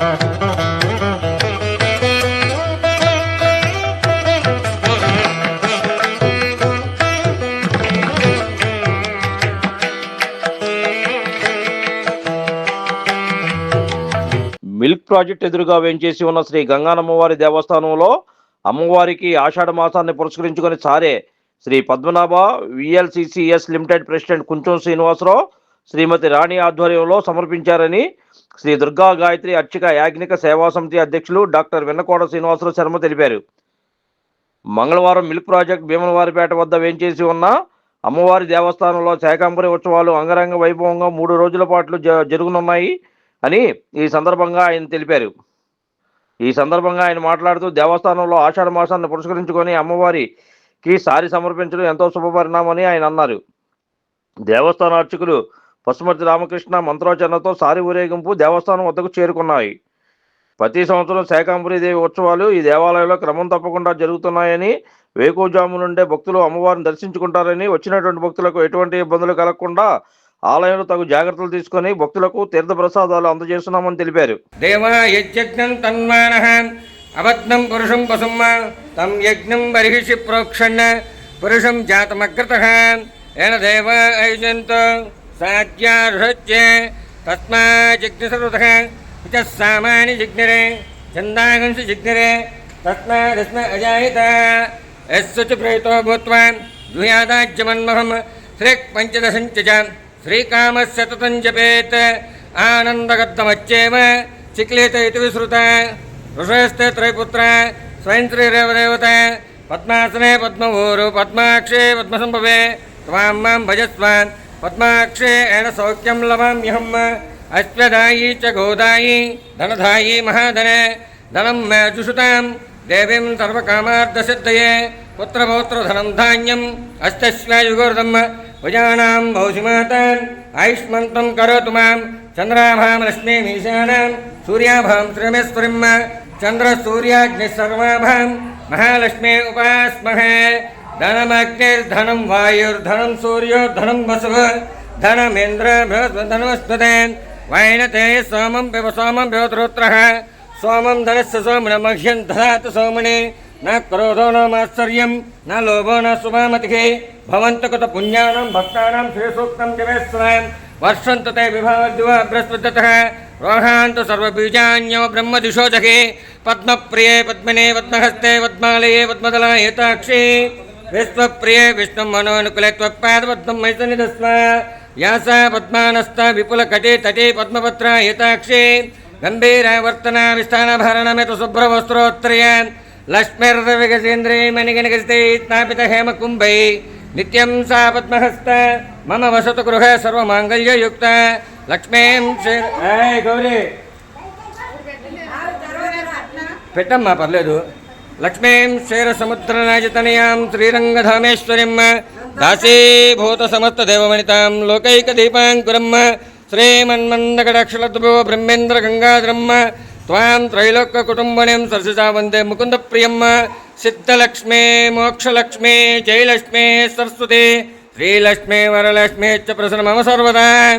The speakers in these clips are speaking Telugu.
మిల్క్ ప్రాజెక్ట్ ఎదురుగా వేంచేసి ఉన్న శ్రీ గంగానమ్మవారి దేవస్థానంలో అమ్మవారికి ఆషాఢ మాసాన్ని పురస్కరించుకొని సారే Sri Padmanabha V L C C S limited president Kuncham Srinivasarao Srimathi Rani ఆధ్వర్యంలో సమర్పించారని శ్రీ దుర్గా గాయత్రి అర్చక యాజ్ఞిక సేవా సమితి అధ్యక్షులు డాక్టర్ వెన్నకోడ శ్రీనివాసరావు శర్మ తెలిపారు. మంగళవారం మిల్క్ ప్రాజెక్ట్ భీమలవారిపేట వద్ద వేంచేసి ఉన్న అమ్మవారి దేవస్థానంలో శాకాంబరి ఉత్సవాలు అంగరంగ వైభవంగా మూడు రోజుల పాటు జ- జరుగునున్నాయి అని ఈ సందర్భంగా ఆయన తెలిపారు. ఈ సందర్భంగా ఆయన మాట్లాడుతూ దేవస్థానంలో ఆషాఢ మాసాన్ని పురస్కరించుకొని అమ్మవారికి సారి సమర్పించడం ఎంతో శుభపరిణామని ఆయన అన్నారు. దేవస్థాన అర్చకులు పశుమతి రామకృష్ణ మంత్రోచరణతో సారి ఊరేగింపు దేవస్థానం వద్దకు చేరుకున్నాయి. ప్రతి సంవత్సరం శాకాంబరీదేవి ఉత్సవాలు ఈ దేవాలయంలో క్రమం తప్పకుండా జరుగుతున్నాయని వేకుజాము నుండే భక్తులు అమ్మవారిని దర్శించుకుంటారని వచ్చినటువంటి భక్తులకు ఎటువంటి ఇబ్బందులు కలగకుండా ఆలయంలో తగు జాగ్రత్తలు తీసుకొని భక్తులకు తీర్థ ప్రసాదాలు అందజేస్తున్నామని తెలిపారు. దేవా అబద్ధం పురుషం పశుమ్మ తం యజ్ఞం బర్హిషి ప్రోక్షణ పురుషం జాతమగ్రత ఏన దేవ ఐజంతో సాధ్యార్హత్యే తస్మా జిజ్ఞసరుతః ఇత సామాని జిగ్నిరే చందాగంసి జిగ్నిరే తస్మాదస్మ అజాయిత యస్సు చ ప్రేతో భూత్వా జుయాదాజ్యమన్మహం శ్రీక్ పంచదశంచ చ జపేత్ ఆనందగద్దమచ్చేవ చిక్లేత ఇది విశ్రుత ఋషయస్తే త్రయపుత్ర స్వయం శ్రీరేవదేవత పద్మాసనే పద్మవూరు పద్మాక్షే పద్మసంభవే త్వాం మాం భజస్వాన్ पद्माक्षेण सौख्यम लवाम्यहम लवाम्यहम् अश्वदायी च गोदायी धनधायी महाधने, धनं मे जुषुतां सिद्धये पुत्रपौत्र पुत्रपौत्रधनं धान्यम् अस्तश्वयुगोर्धम् भुजानां भौषिमातान् आयुष्मन्तं करोतु माँ, चन्द्राभां रश्मीमीशानां सूर्याभां श्रीमेश्वरीं चन्द्रसूर्याग्निः सर्वाभां, महालक्ष्मी उपास्महे। धनमग्निर्धनं वायुर्धनं सूर्योर्धनं वसव धनमेन्द्र धनमस्पदे वैनते सोमं पिब सोमं पिबतरुत्रः सोमं धनस्य सोमन मह्यं दधातु सोमणे। न क्रोधो न आश्चर्य न लोभो न सुमामतिः भवन्तु कुत पुण्यानां भक्तानां श्रीसूक्तं दिवेश्व वर्षंत ते विभावद्व बृहस्पतितः। रोहान्तु सर्वबीजान्यो पद्म प्रिय पद्मने पद्महस्ते पद्मालये पद्मदलायताक्षी విశ్వప్రియ విష్ణు మనోనుకులే త్వపాదపద్మం మైసనిదస్వ యాస పద్మానస్థ విపుల కటి తటి పద్మపత్ర హితాక్షి. గంభీర వర్తన విస్థాన భరణమిత శుభ్రవస్త్రోత్రయ లక్ష్మీర్దవిగసేంద్రే మణిగణగస్తే స్థాపిత హేమకుంభై. నిత్యం సా పద్మహస్త. మమ వసతు గృహ సర్వమాంగళ్యయుక్త. లక్ష్మీం గౌరీ. పెట్టమ్మా పర్లేదు. లక్ష్మీం క్షీరసముద్రనాయతనయాం శ్రీరంగధామేశ్వరిం దాసీభూతసమస్తదేవమణితాం సమస్త శ్రీమన్మందగడక్షలద్భువ బ్రహ్మేంద్ర గంగాధరమ్మ త్వాం త్రైలోక్యకుటుంబణిం సరసిజా వందే ముకుంద ప్రియమ్మ సిద్ధలక్ష్మే మోక్షలక్ష్మే జయలక్ష్మే సరస్వతి శ్రీలక్ష్మే వరలక్ష్మే చ ప్రసన్న మమ సర్వదా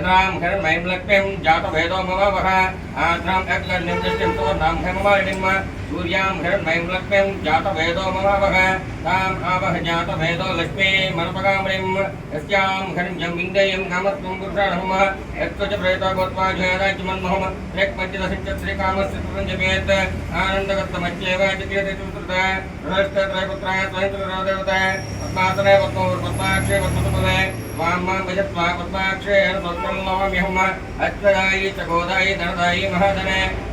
धनाम घर मैं मैम लक्ष्मीं जात वेदो मम वह एक अग्ल निर्दिष्टिं तो नाम घर मम इडिम सूर्याम घर मैम लक्ष्मीं जात वेदो मम वह ताम आवह जात वेदो लक्ष्मी मनपगामरिं यस्यां घरं यं विन्दयं कामत्वं गुरुषाणहम यत्त्वच प्रेतो भूत्वा जयराजमन्महम रेक्पञ्चदशञ्च श्रीकामस्य प्रपञ्चमेत् आनन्दगत्तमच्चैव चिकीर्ति चतुर्थ। गृहस्थ त्रयपुत्राय स्वयं देवता पद्मासने पद्मोर्पद्माक्षे पद्मसुपदे మామాక్షేణ స్వత్వం నవమిహమ అశ్వదాయి చకోదాయి ధనదాయి మహాధనే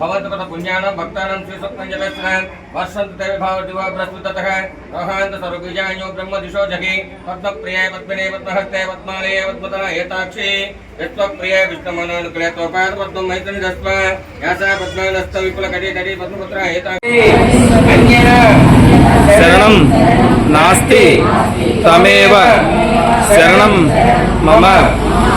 భవంతపద పుణ్యానం భక్తానం శ్రీస్వప్నంజలస్నాన్ వర్షంతు దేవభావతి వా ప్రస్తుతతః రోహాంత సర్వబీజాన్యో బ్రహ్మదిశో జహి పద్మప్రియాయ పద్మినే పద్మహస్తే పద్మాలయ పద్మతన ఏతాక్షి విశ్వప్రియాయ విష్ణుమనానుకులే తోపాద పద్మం మైత్రిని దస్వ యాసా పద్మానస్త విపుల కటి కటి పద్మపుత్ర ఏతాక్షి శరణం నాస్తి తమేవ శరణం మమ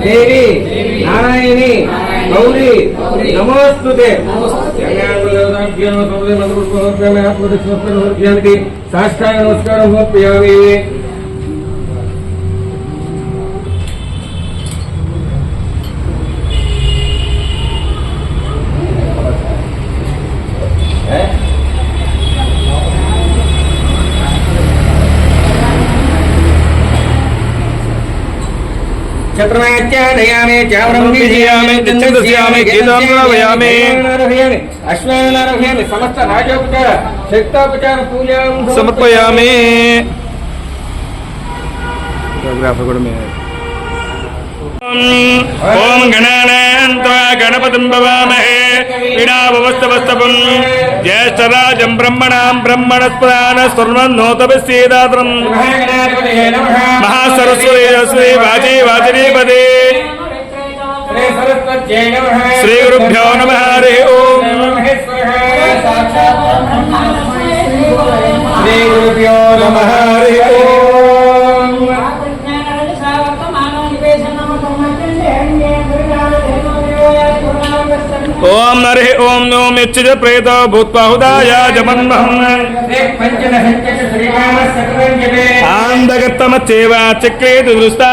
దేవి నారాయణి గౌరీ నమోస్తుతే సాష్టాంగ నమస్కారం సమర్పయామి చత్రమాచ్యాదయామి చావరం విజయామి, చిచ్చదస్యామి, గీతాం రావయామి. అశ్వానారోహయామి సమస్త రాజోపచార శక్తోపచార పూజాం సమర్పయామి కూడా మీరే. ఓం గణానాన్వా గణపతిం భవామహే. వినాభవస్తవస్తవం జ్యేష్ఠరాజం బ్రహ్మణాం బ్రహ్మణస్పదాన స్వర్ణోతభిశ్చేదాత్రం మహాసరస్వతి శ్రీ వాచీ వాచనీపదే శ్రీ గురుభ్యో నమ హరి ఓం. శ్రీ గురుభ్యో నమ హరి ఓం. ఓం నరి ఓం ఓం యచ్చిజ ప్రేత భూత్వాహుదాయ జమన్మహం. ఆందగత్తమచ్చేవ చక్రేతు దృష్టా.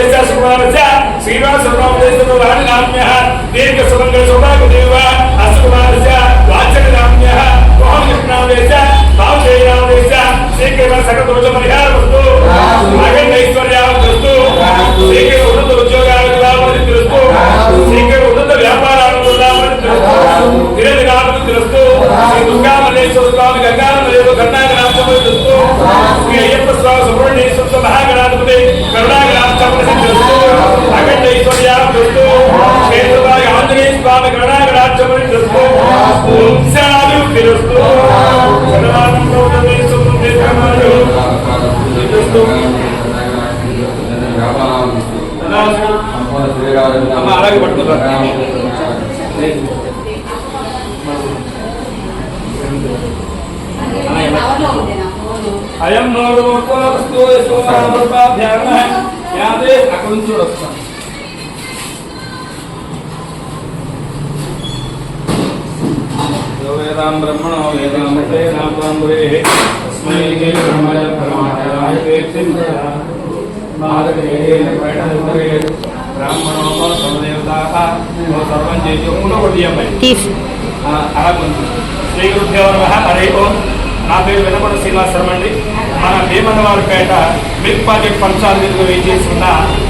దేశ సుకుమారస్య శ్రీనివాస సుబ్రహ్మణ్యేశ్వర వాణి నామ్య దీర్ఘ సుమంగళ సౌభాగ్య దేవ అసుకుమారస్య వాచక నామ్య మోహన్ కృష్ణ నామేశ భావచేయ నామేశ సకల దోష పరిహారం అలాగే పట్టుకుంటారా అయం నోరుస్తూ యాదే అక్కడ నుంచి వస్తాం వేదాం బ్రహ్మణో వేదాం నామాంబురే తస్మై బ్రహ్మణ పరమాయ కీర్తిం బ్రాహ్మణో సర్వదేవతాః సర్వం చేసి ఒకటి అమ్మాయి తీసి. అలాగుంది శ్రీ గురుదేవ నమః. హరి ఓం. నా పేరు వెనపడ శ్రీనివాస్ శర్మ అండి. మన భీమన్నవారిపేట మిల్క్ పాకెట్ పంచాలు మీద వేచేసి ఉన్న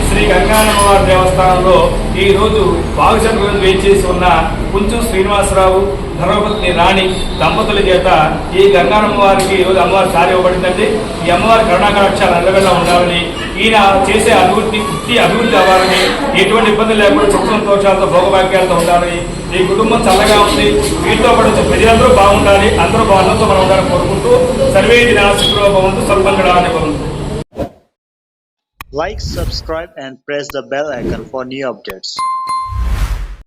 శ్రీ గంగానమ్మవారి దేవస్థానంలో ఈ రోజు బాగుచంద్ర వేచేసి ఉన్న కుంచు శ్రీనివాసరావు ధర్మపత్ని రాణి దంపతుల చేత ఈ గంగానమ్మ వారికి ఈ రోజు అమ్మవారి సారి ఇవ్వబడిందండి. ఈ అమ్మవారి కరుణాకరాక్షాలు అల్లవెల్ల ఉండాలని ఈయన చేసే అభివృద్ధి వృత్తి అభివృద్ధి అవ్వాలని ఎటువంటి ఇబ్బంది లేకుండా సుఖ సంతోషాలతో భోగభాగ్యాలతో ఉండాలని ఈ కుటుంబం చల్లగా ఉంది. వీటితో పాటు ప్రజలందరూ బాగుండాలి. అందరూ బాగుండతో మనం ఉండాలని కోరుకుంటూ సర్వే దినాశిలో బాగుంటూ సర్వంగడాన్ని బాగుంటుంది Like, subscribe, and press the bell icon for new updates.